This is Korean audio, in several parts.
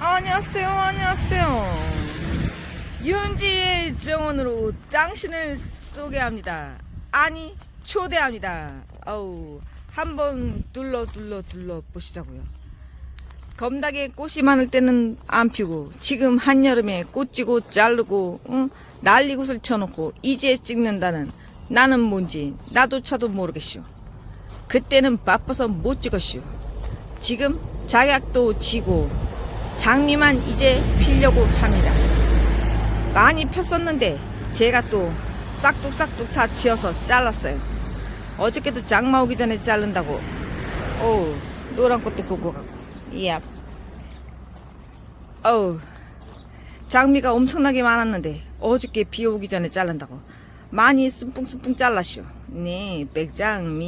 안녕하세요, 안녕하세요. 윤지의 정원으로 당신을 소개합니다. 아니, 초대합니다. 아우, 한번 둘러 둘러 둘러 보시자고요. 겁나게 꽃이 많을 때는 안 피고 지금 한여름에 꽃 지고 자르고 응? 난리굿을 쳐놓고 이제 찍는다는 나는 뭔지 나도 차도 모르겠슈. 그때는 바빠서 못 찍었슈. 지금 작약도 지고 장미만 이제 피려고 합니다. 많이 폈었는데 제가 또 싹둑싹둑 다 지어서 잘랐어요. 어저께도 장마 오기 전에 자른다고. 어우, 노란 꽃도 보고 가고. 야. 어우, 장미가 엄청나게 많았는데 어저께 비 오기 전에 자른다고. 많이 씀풍씀풍 잘랐쇼. 네, 백장미.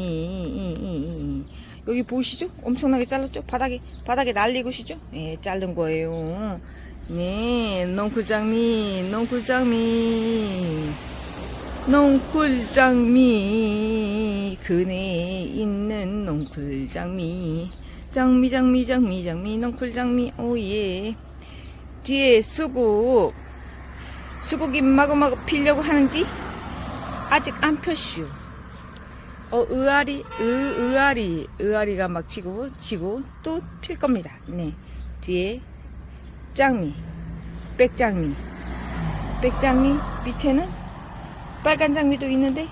여기 보이시죠? 엄청나게 잘랐죠? 바닥에, 바닥에 날리고시죠? 예, 자른 거예요. 네, 넝쿨장미, 넝쿨장미. 넝쿨장미. 그네에 있는 넝쿨장미. 장미, 장미, 장미, 장미, 넝쿨장미, 오예. 뒤에 수국. 수국이 마구마구 피려고 하는데, 아직 안 폈슈. 어, 의아리, 의, 의아리, 의아리가 막 피고, 지고, 또 필 겁니다. 네. 뒤에, 짱미, 백장미, 백장미 밑에는 빨간 장미도 있는데,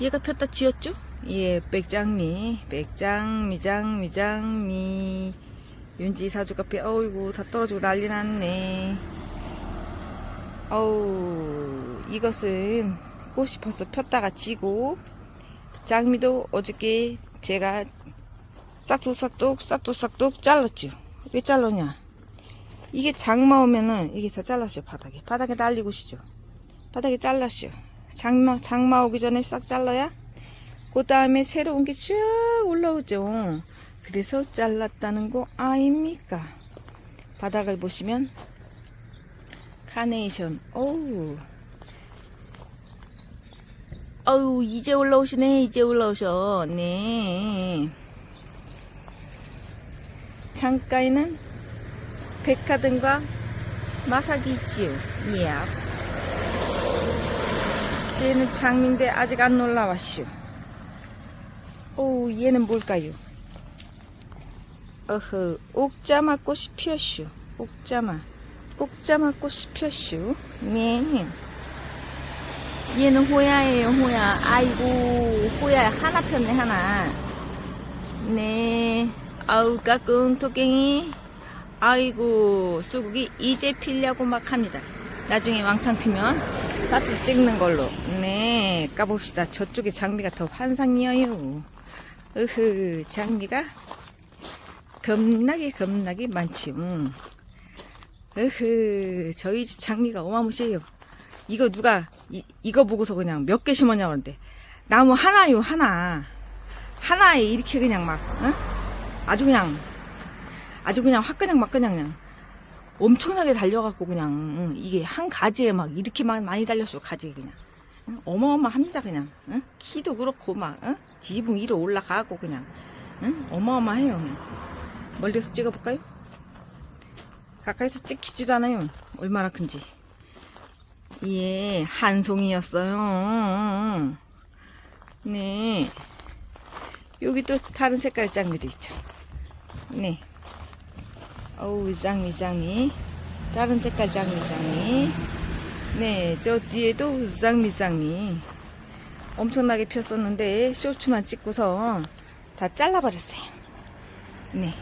얘가 폈다 지었죠? 예, 백장미, 백장미, 장미, 장미. 윤지 사주 카페, 어이구, 다 떨어지고 난리 났네. 어우, 이것은 꽃이 벌써 폈다가 지고, 장미도 어저께 제가 싹둑싹둑 싹둑싹둑 잘랐죠. 왜 잘랐냐? 이게 장마 오면은 이게 다 잘랐어요 바닥에. 바닥에 날리고 시죠. 바닥에 잘랐어요. 장마 장마 오기 전에 싹 잘라야 그 다음에 새로운 게 쭉 올라오죠. 그래서 잘랐다는 거 아닙니까? 바닥을 보시면 카네이션. 어우. 어우, 이제 올라오시네, 이제 올라오셔. 네. 창가에는 백화등과 마사기 있지요. 예. 쟤는 장미인데 아직 안 올라왔슈. 오, 얘는 뭘까요? 어허, 옥자마 꽃이 피었슈. 옥자마. 옥자마 꽃이 피었슈. 네. 얘는 호야예요, 호야. 아이고, 호야 하나 폈네, 하나. 네. 아우, 까꿍, 토깽이. 아이고, 수국이 이제 피려고 막 합니다. 나중에 왕창 피면 같이 찍는 걸로. 네, 까봅시다. 저쪽에 장미가 더 환상이에요. 으흐, 장미가 겁나게 겁나게 많지요. 으흐, 저희 집 장미가 어마무시해요. 이거 누가 이, 이거 보고서 그냥 몇 개 심었냐고 그러는데 나무 하나요 하나 하나에 이렇게 그냥 막 어? 아주 그냥 아주 그냥 확 그냥 막 그냥 그냥 엄청나게 달려갖고 그냥 응, 이게 한 가지에 막 이렇게 막 많이 달렸어 가지에 그냥 응? 어마어마합니다 그냥 응? 키도 그렇고 막 응? 지붕 위로 올라가고 그냥 응? 어마어마해요 그냥 멀리서 찍어볼까요? 가까이서 찍히지도 않아요 얼마나 큰지 예, 한 송이였어요. 네. 여기 또 다른 색깔 장미도 있죠. 네. 어우, 장미, 장미. 다른 색깔 장미, 장미. 네, 저 뒤에도 장미, 장미. 엄청나게 폈었는데, 쇼츠만 찍고서 다 잘라버렸어요. 네.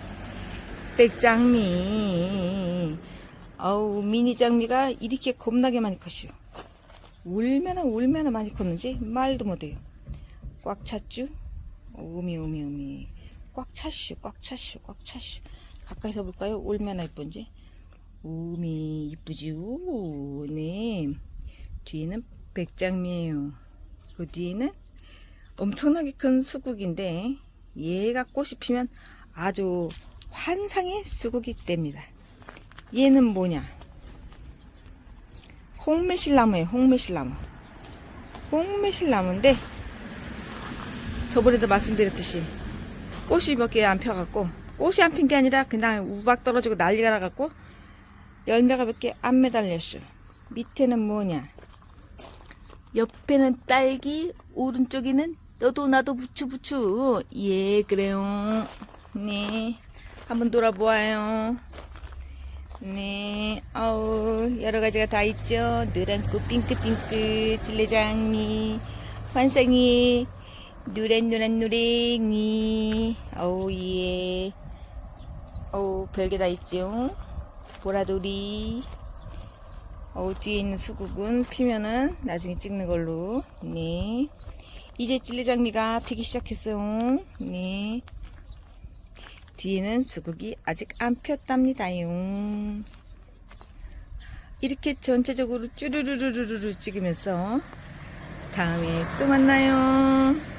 백장미. 아우 미니 장미가 이렇게 겁나게 많이 컸슈. 얼마나 얼마나 많이 컸는지 말도 못해요. 꽉 찼쥬? 오미 오미 오미. 꽉 찼슈 꽉 찼슈 꽉 찼슈. 가까이서 볼까요? 얼마나 이쁜지? 오미 이쁘지요 네. 뒤에는 백장미예요. 그 뒤에는 엄청나게 큰 수국인데 얘가 꽃이 피면 아주 환상의 수국이 됩니다 얘는 뭐냐? 홍매실나무예요, 홍매실나무. 홍매실나무인데, 저번에도 말씀드렸듯이, 꽃이 몇 개 안 펴갖고, 꽃이 안 핀 게 아니라 그냥 우박 떨어지고 난리가 나갖고 열매가 몇 개 안 매달렸슈. 밑에는 뭐냐? 옆에는 딸기, 오른쪽에는 너도 나도 부추 부추. 예, 그래요. 네. 한번 돌아보아요. 네, 어우, 여러 가지가 다 있죠. 노란 꽃, 핑크핑크, 질레장미, 환상이, 노란, 노란, 노랭이, 어우, 예. 어우, 별게 다 있죠. 보라돌이, 어우, 뒤에 있는 수국은 피면은 나중에 찍는 걸로. 네. 이제 찔레장미가 피기 시작했어요. 네. 뒤에는 수국이 아직 안 폈답니다요. 이렇게 전체적으로 쭈르르르르르 찍으면서 다음에 또 만나요.